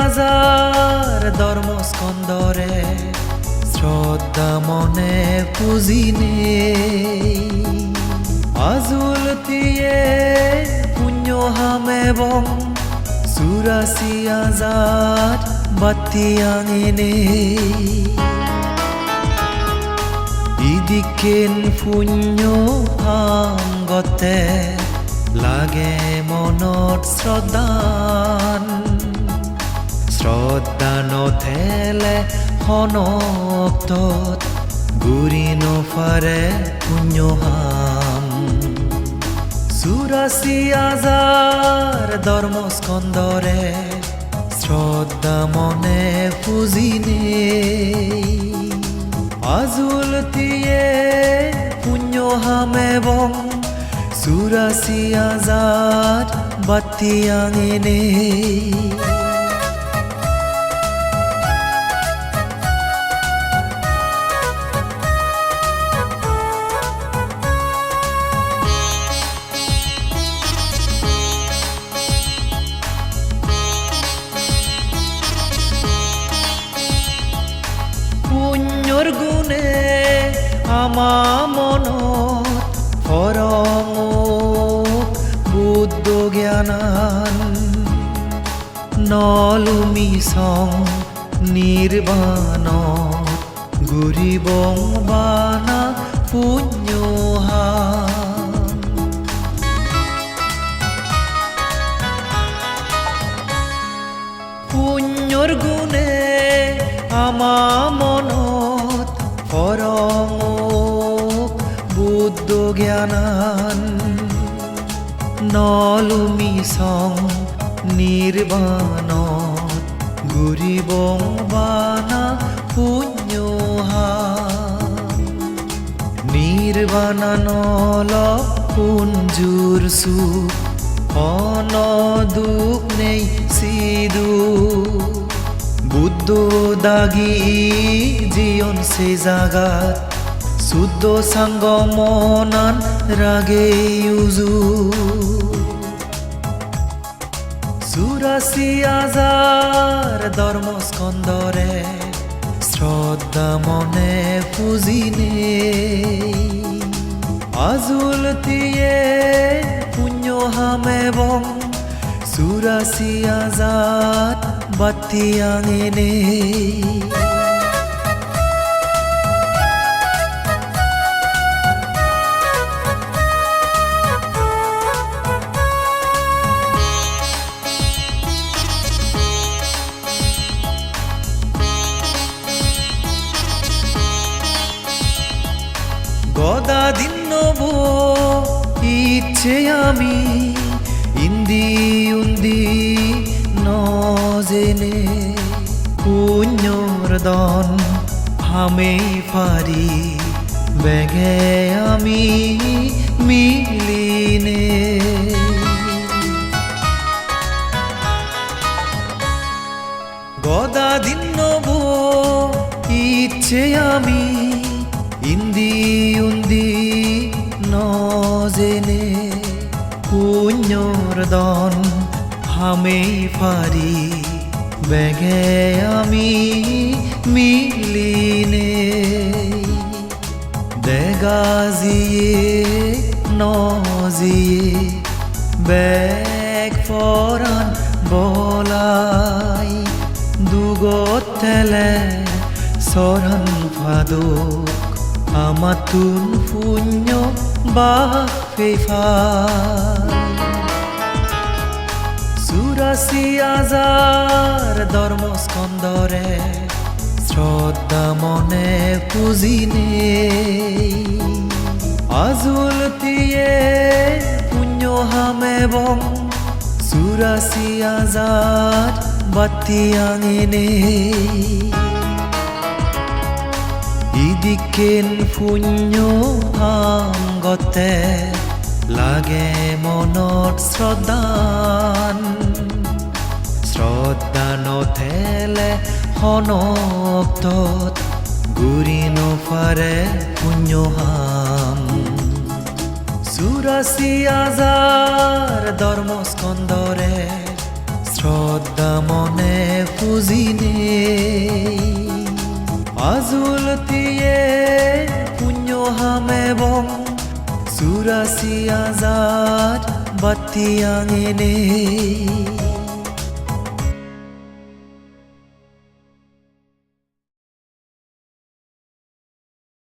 আজার ধর্মস্কন্দরে শ্রদ্ধা মনে পুজিনে আজুল দিয়ে পুণ্য হাম এবং চুরাশি আজার বাতি আঙিনে ইদিকেন পুণ্য হাম লাগে মনত শ্রদ্ধা। নথেলে সনক্তত গুৰি নফাৰে পুণ্যহাম চুৰাচি আজাৰ ধৰ্মস্কন্দৰে শ্ৰদ্ধা মনে পুজিনে আজুল দিয়ে পুণ্যহাম এবং চুরাসি আজাদ বাতি আঙিনে আমা মনত হৰং বুদ্ধ জ্ঞানান নলুমি সং নিৰ্বাণ গুৰিবং বানা পুণ্যহান। পুণ্যৰ গুণে আমা মনত জ্ঞানান। নলুমি সং নিৰ্বাণত ঘূৰিবং বানা পুণ্যহান নির্বাণানল পুঞ্জুর সুখ অন দুখ নেই সিদু বুদ্ধ দাগি জীবন সে জাগাত। শুদ্ধ সাঙ্গ মনান রাগে উজু। চুরাশি হাজার ধর্মস্কন্দরে শ্রদ্ধা মনে পুজিনে আজুল দিয়ে পুণ্যহাম এবং চুরাশি হাজার বাতি আঙিনে। আমি ইন্দি উন্দি নজেনে পুণ্যর দন হামে পারি বেগে আমি মিলিনে। গদা দিন নব ইচ্ছে আমি হামে পারি। বেগে আমি মিলিনে। দেগাজিয়ে নজিয়ে বেগ ফরান বলাই দুগত তেলে সরন ফাদুক, আমাতুন পুণ্য বাক ফেফাল চুরাশি হাজার ধর্মস্কন্দরে শ্রদ্ধা মনে পুজিনে আজুল দিয়ে পুণ্যহাম এবং চুরাশি হাজার বাতি আঙিনে ইদিকেন পুণ্য হাংগতে লাগে মনত শ্ৰদ্ধান শ্ৰদ্ধা নথেলে সনক্তত গুৰি নফাৰে পুণ্যহাম চুৰাচি হাজাৰ ধৰ্মস্কন্দৰে শ্ৰদ্ধা মনে পুজিনে Azultiye punyo hamebong Surasi azad batiyang ini